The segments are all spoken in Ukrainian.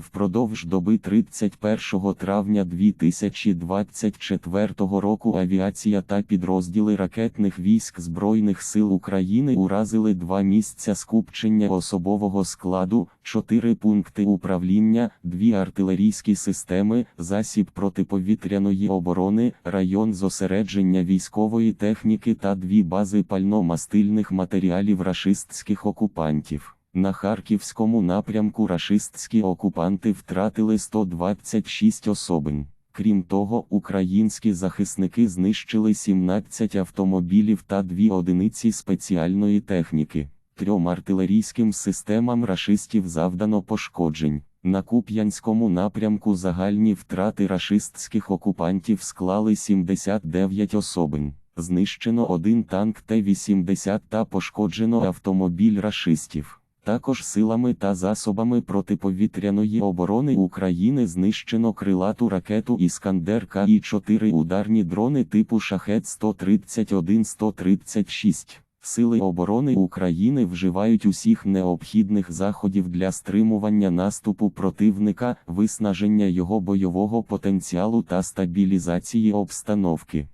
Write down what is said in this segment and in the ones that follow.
Впродовж доби 31 травня 2024 року авіація та підрозділи ракетних військ Збройних сил України уразили два місця скупчення особового складу, чотири пункти управління, дві артилерійські системи, засіб протиповітряної оборони, район зосередження військової техніки та дві бази пально-мастильних матеріалів рашистських окупантів. На харківському напрямку рашистські окупанти втратили 126 особин. Крім того, українські захисники знищили 17 автомобілів та дві одиниці спеціальної техніки. Трьом артилерійським системам рашистів завдано пошкоджень. На Куп'янському напрямку загальні втрати рашистських окупантів склали 79 особин. Знищено один танк Т-80 та пошкоджено автомобіль рашистів. Також силами та засобами протиповітряної оборони України знищено крилату ракету Іскандер К-4 ударні дрони типу Шахет 131-136. Сили оборони України вживають усіх необхідних заходів для стримування наступу противника, виснаження його бойового потенціалу та стабілізації обстановки.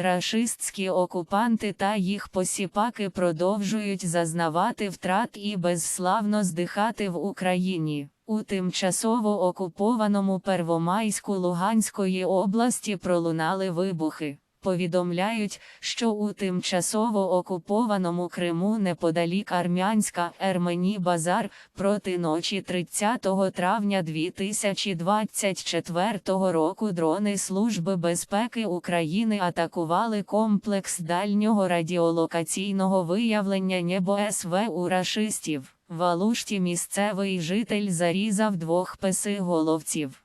Рашистські окупанти та їх посіпаки продовжують зазнавати втрат і безславно здихати в Україні. У тимчасово окупованому Первомайську Луганської області пролунали вибухи. Повідомляють, що у тимчасово окупованому Криму неподалік Армянська Ермені Базар проти ночі 30 травня 2024 року дрони Служби безпеки України атакували комплекс дальнього радіолокаційного виявлення небо СВ у рашистів. В Алушті місцевий житель зарізав двох песиголовців.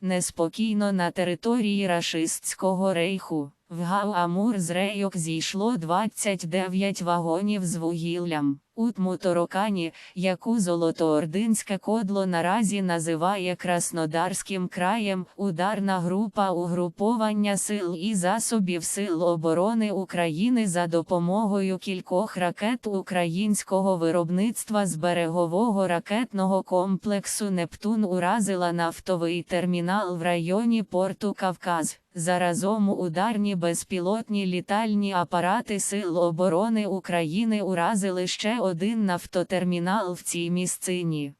Неспокійно на території рашистського рейху. В Гау-Амур з рейок зійшло 29 вагонів з вугіллям. У Тмуторокані, яку Золотоординське кодло наразі називає Краснодарським краєм, ударна група угруповання сил і засобів Сил оборони України за допомогою кількох ракет українського виробництва з берегового ракетного комплексу Нептун уразила нафтовий термінал в районі порту Кавказ. Заразом ударні безпілотні літальні апарати Сил оборони України уразили ще один нафтотермінал в цій місцині.